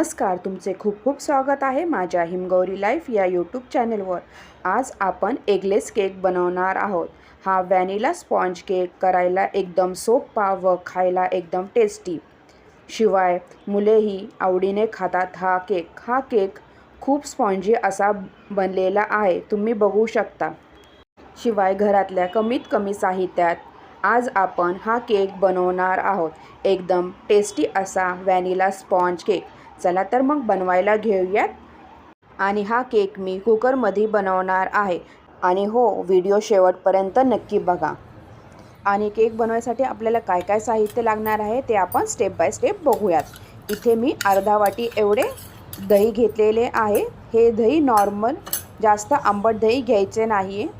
नमस्कार तुमचे खूप खूप स्वागत आहे माझ्या हिमगौरी लाईफ या यूट्यूब चॅनलवर. आज आपण एगलेस केक बनवणार आहोत. हा व्हॅनिला स्पॉन्ज केक करायला एकदम सोपा व खायला एकदम टेस्टी शिवाय मुलेही आवडीने खातात हा केक हा केक खूप स्पॉन्जी असा बनलेला आहे तुम्ही बघू शकता. शिवाय घरातल्या कमीत कमी साहित्यात आज आपण हा केक बनवणार आहोत. एकदम टेस्टी असा व्हॅनिला स्पॉन्ज केक चला तर मग बनवायला घेऊयात. आणि हा केक मी कुकरमध्ये बनवणार आहे. आणि हो व्हिडिओ शेवटपर्यंत नक्की बघा. आणि केक बनवायसाठी आपल्याला काय काय साहित्य लागणार आहे ते आपण स्टेप बाय स्टेप बघूयात. इथे मी अर्धा वाटी एवढे दही घेतलेले आहे. हे दही नॉर्मल जास्त आंबट दही घ्यायचे नाही आहे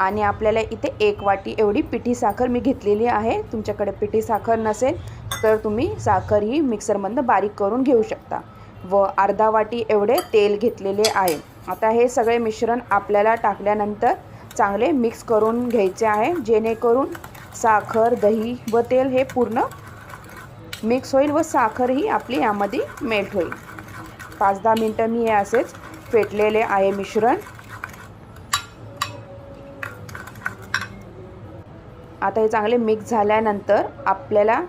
आणि आपल्याला इथे एक वाटी एवढी पिठी साखर मी घेतलेली आहे. तुमच्याकडे पिठी साखर नसेल तर तुम्ही साखर ही मिक्सरमधनं बारीक करून घेऊ शकता. व अर्धा वाटी एवढे तेल घेतलेले आहे. आता हे सगळे मिश्रण आपल्याला टाकल्यानंतर चांगले मिक्स करून घ्यायचे आहे. जेणेकरून साखर दही व तेल हे पूर्ण मिक्स होईल व साखरही आपली यामध्ये मेल्ट होईल. पाच दहा मिनटं मी हे असेच फेटलेले आहे मिश्रण. आता हे चांगले मिक्स झाल्यानंतर आपल्याला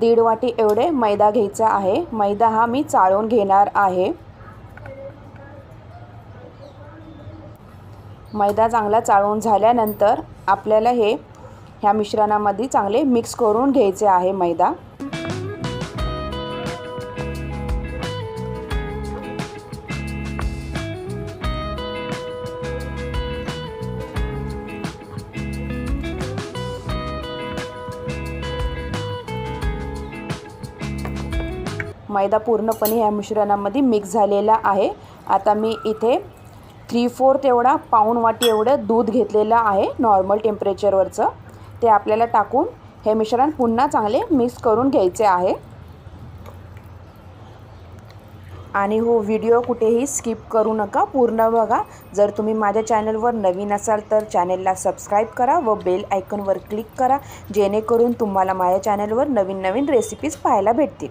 दीड वाटी एवढे मैदा घ्यायचा आहे. मैदा हा मी चाळून घेणार आहे. मैदा चांगला चाळून झाल्यानंतर आपल्याला हे ह्या मिश्रणामध्ये चांगले मिक्स करून घ्यायचे आहे मैदा. मैदा पूर्णपणे ह्या मिश्रणामध्ये मिक्स झालेला आहे. आता मी इथे थ्री फोर्थ एवढा पाऊण वाटी एवढं दूध घेतलेलं आहे नॉर्मल टेम्परेचरवरचं ते आपल्याला टाकून हे मिश्रण पुन्हा चांगले मिक्स करून घ्यायचे आहे. आणि हो व्हिडिओ कुठेही स्किप करू नका. पूर्ण बघा. जर तुम्ही माझ्या चॅनलवर नवीन असाल तर चॅनलला सबस्क्राईब करा व बेल आयकनवर क्लिक करा. जेणेकरून तुम्हाला माझ्या चॅनलवर नवीन नवीन रेसिपीज पाहायला भेटतील.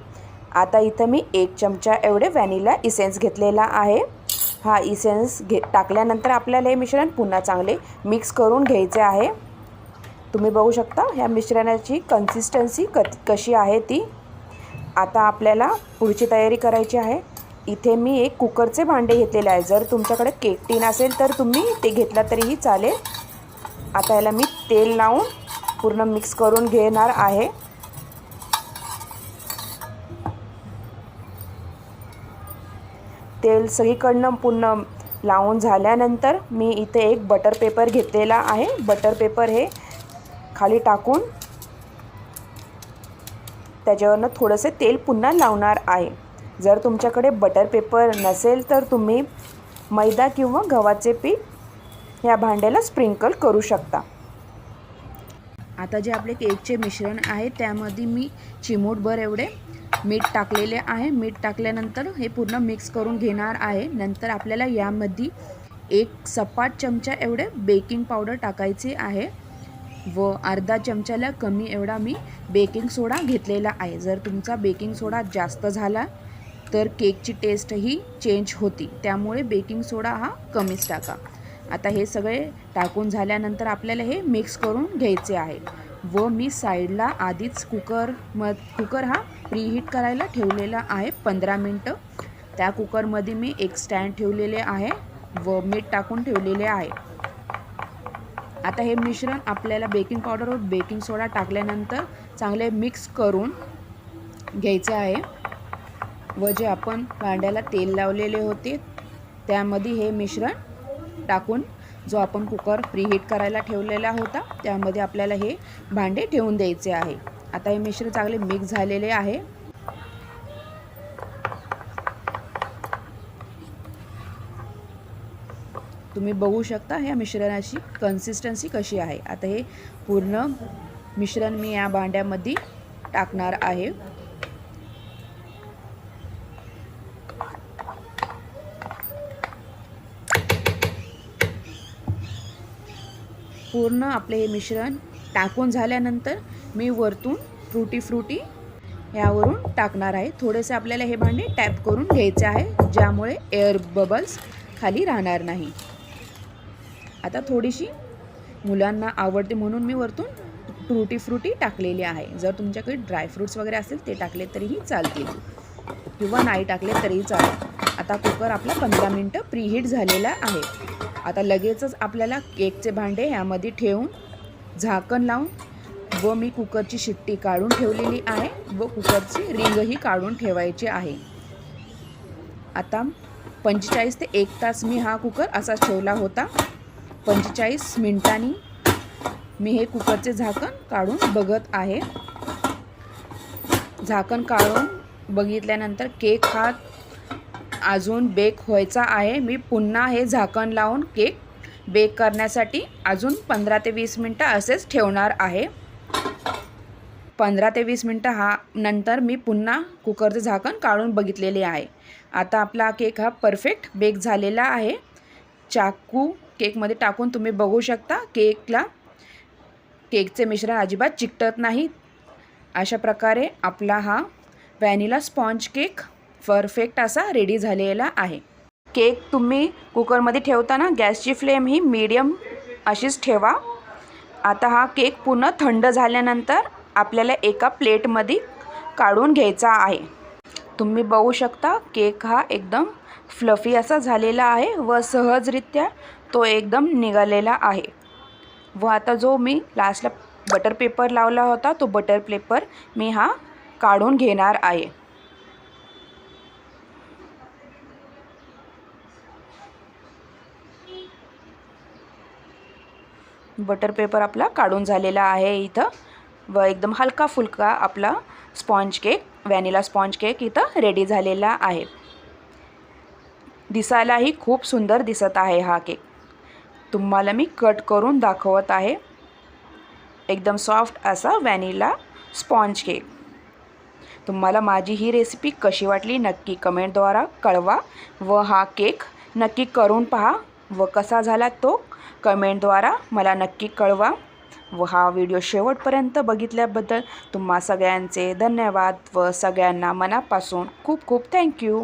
आता इथं मी एक चमचा एवढे व्हॅनिला इसेन्स घेतलेला आहे. हा इसेन्स घे टाकल्यानंतर आपल्याला हे मिश्रण पुन्हा चांगले मिक्स करून घ्यायचे आहे. तुम्ही बघू शकता ह्या मिश्रणाची कन्सिस्टन्सी क कशी आहे ती. आता आपल्याला पुढची तयारी करायची आहे. इथे मी एक कुकरचे भांडे घेतलेले आहे. जर तुमच्याकडे केक टीन असेल तर तुम्ही ते घेतला तरीही चालेल. आता याला मी तेल लावून पूर्ण मिक्स करून घेणार आहे. तेल सगळीकडनं पूर्ण लावून झाल्यानंतर मी इथे एक बटर पेपर घेतलेला आहे. बटर पेपर हे खाली टाकून त्याच्यावरनं थोडंसं तेल पुन्हा लावणार आहे. जर तुमच्याकडे बटर पेपर नसेल तर तुम्ही मैदा किंवा गव्हाचे पीठ या भांड्याला स्प्रिंकल करू शकता. आता जे आपले केकचे मिश्रण आहे त्यामध्ये मी चिमूटभर एवढे मीठ टाकलेले आहे. मीठ टाकल्यानंतर हे पूर्ण मिक्स करून घेणार आहे. नंतर आपल्याला यामध्ये एक सपाट चमचा एवढे बेकिंग पावडर टाकायचे आहे व अर्धा चमच्याला कमी एवढा मी बेकिंग सोडा घेतलेला आहे. जर तुमचा बेकिंग सोडा जास्त झाला तर केकची टेस्ट ही चेंज होती. त्यामुळे बेकिंग सोडा हा कमीच टाका. आता हे सगळे टाकून झाल्यानंतर आपल्याला हे मिक्स करून घ्यायचे आहे. व मी साईडला आधीच कुकर म कुकर हा प्रीहीट करायला ठेवलेला आहे पंधरा मिनटं. त्या कुकरमध्ये मी एक स्टँड ठेवलेले आहे व मीठ टाकून ठेवलेले आहे. आता हे मिश्रण आपल्याला बेकिंग पावडर व बेकिंग सोडा टाकल्यानंतर चांगले मिक्स करून घ्यायचे आहे. व जे आपण भांड्याला तेल लावलेले होते त्यामध्ये हे मिश्रण टाकून जो आपण कुकर प्रीहीट करायला ठेवलेला होता त्यामध्ये आपल्याला हे भांडे ठेवून द्यायचे आहे. आता हे मिश्रण चांगले मिक्स झालेले आहे. तुम्ही बघू शकता ह्या मिश्रणाची कन्सिस्टन्सी कशी आहे. आता हे पूर्ण मिश्रण मी या भांड्यामध्ये टाकणार आहे. पूर्ण आपले हे मिश्रण टाकून झाल्यानंतर मी वरतून फ्रुटी फ्रुटी यावरून टाकणार आहे. थोडेसे आपल्याला हे भांडे टॅप करून घ्यायचे आहे ज्यामुळे एअर बबल्स खाली राहणार नाही. आता थोडीशी मुलांना आवडते म्हणून मी वरतून फ्रुटी फ्रुटी टाकलेली आहे. जर तुमच्याकडे ड्रायफ्रूट्स वगैरे असेल ते टाकले तरीही चालतील. किंवा नाही टाकले तरीही चालेल. आता कुकर आपला पंधरा मिनटं प्रीहीट झालेला आहे. आता लगेचच आपल्याला केकचे भांडे ह्यामध्ये ठेवून झाकण लावून व मी कुकरची शिट्टी काढून ठेवलेली आहे व कुकरची रिंगही काढून ठेवायची आहे. आता पंचेचाळीस ते एक तास मी हा कुकर असाच ठेवला होता. पंचेचाळीस मिनिटांनी मी हे कुकरचे झाकण काढून बघत आहे. झाकण काढून बघितल्यानंतर केक हा अजून बेक व्हायचा आहे. मी पुन्हा हे झाकण लावून केक बेक करण्यासाठी अजून पंधरा ते वीस मिनटं असेच ठेवणार आहे. पंधरा ते वीस मिनटं हा नंतर मी पुन्हा कुकरचं झाकण काढून बघितलेले आहे. आता आपला केक हा परफेक्ट बेक झालेला आहे. चाकू केकमध्ये टाकून तुम्ही बघू शकता. केकला केकचे मिश्रण अजिबात चिकटत नाही. अशा प्रकारे आपला हा व्हॅनिला स्पॉन्ज केक परफेक्ट असा रेडी झालेला आहे. केक तुम्ही कुकरमध्ये ठेवताना गॅसची फ्लेम ही मीडियम अशीच ठेवा. आता हा केक पूर्ण थंड झाल्यानंतर आपल्याला एका प्लेटमध्ये काढून घ्यायचा आहे. तुम्ही बघू शकता केक हा एकदम फ्लफी असा झालेला आहे व सहजरित्या तो एकदम निघालेला आहे. व आता जो मी लास्टला बटर पेपर लावला होता तो बटर पेपर मी हा काढून घेणार आहे. बटर पेपर आपला काढून झालेला आहे इथं. व एकदम हलका फुलका आपला sponge cake vanilla sponge cake इथं रेडी झालेला आहे. दिसायलाही खूप सुंदर दिसत आहे हा केक. तुम्हाला मी कट करून दाखवत आहे. एकदम सॉफ्ट असा व्हॅनिला स्पॉन्ज केक. तुम्हाला माझी ही रेसिपी कशी वाटली नक्की कमेंटद्वारा कळवा व हा केक नक्की करून पहा. व कसा झाला तो? कमेंटद्वारा मला नक्की कळवा. व हा व्हिडिओ शेवटपर्यंत बघितल्याबद्दल तुम्हा सगळ्यांचे धन्यवाद व सगळ्यांना मनापासून खूप खूप थँक्यू